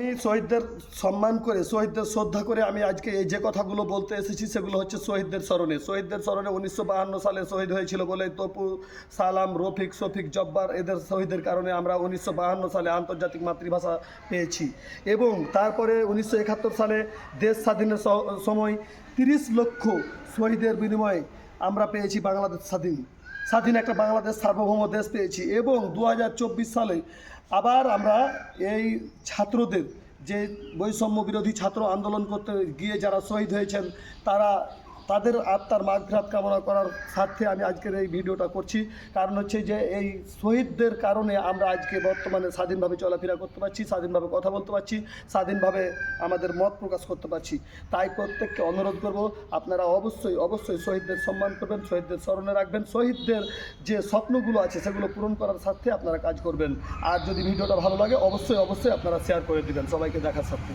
আমি শহীদদের সম্মান করে, শহীদদের শ্রদ্ধা করে আমি আজকে এই যে কথাগুলো বলতে এসেছি, সেগুলো হচ্ছে শহীদদের স্মরণে। শহীদদের স্মরণে উনিশশো বাহান্ন সালে শহীদ হয়েছিল বলে তপু, সালাম, রফিক, শফিক, জব্বার এদের শহীদের কারণে আমরা উনিশশো বাহান্ন সালে আন্তর্জাতিক মাতৃভাষা পেয়েছি। এবং তারপরে উনিশশো একাত্তর সালে দেশ স্বাধীনের সময় তিরিশ লক্ষ শহীদের বিনিময়ে আমরা পেয়েছি বাংলাদেশ স্বাধীন। স্বাধীন একটা বাংলাদেশ সার্বভৌম দেশ পেয়েছি এবং দু হাজার চব্বিশ সালে আবার আমরা এই ছাত্রদের যে বৈষম্য বিরোধী ছাত্র আন্দোলন করতে গিয়ে যারা শহীদ হয়েছেন, তারা তাদের আত্মার মাঘরাত কামনা করার স্বার্থে আমি আজকের এই ভিডিওটা করছি। কারণ হচ্ছে যে এই শহীদদের কারণে আমরা আজকে বর্তমানে স্বাধীনভাবে চলাফেরা করতে পারছি, স্বাধীনভাবে কথা বলতে পারছি, স্বাধীনভাবে আমাদের মত প্রকাশ করতে পারছি। তাই প্রত্যেককে অনুরোধ করব, আপনারা অবশ্যই অবশ্যই শহীদদের সম্মান করবেন, শহীদদের স্মরণে রাখবেন। শহীদদের যে স্বপ্নগুলো আছে, সেগুলো পূরণ করার স্বার্থে আপনারা কাজ করবেন। আর যদি ভিডিওটা ভালো লাগে, অবশ্যই অবশ্যই আপনারা শেয়ার করে দিবেন সবাইকে দেখার সাথে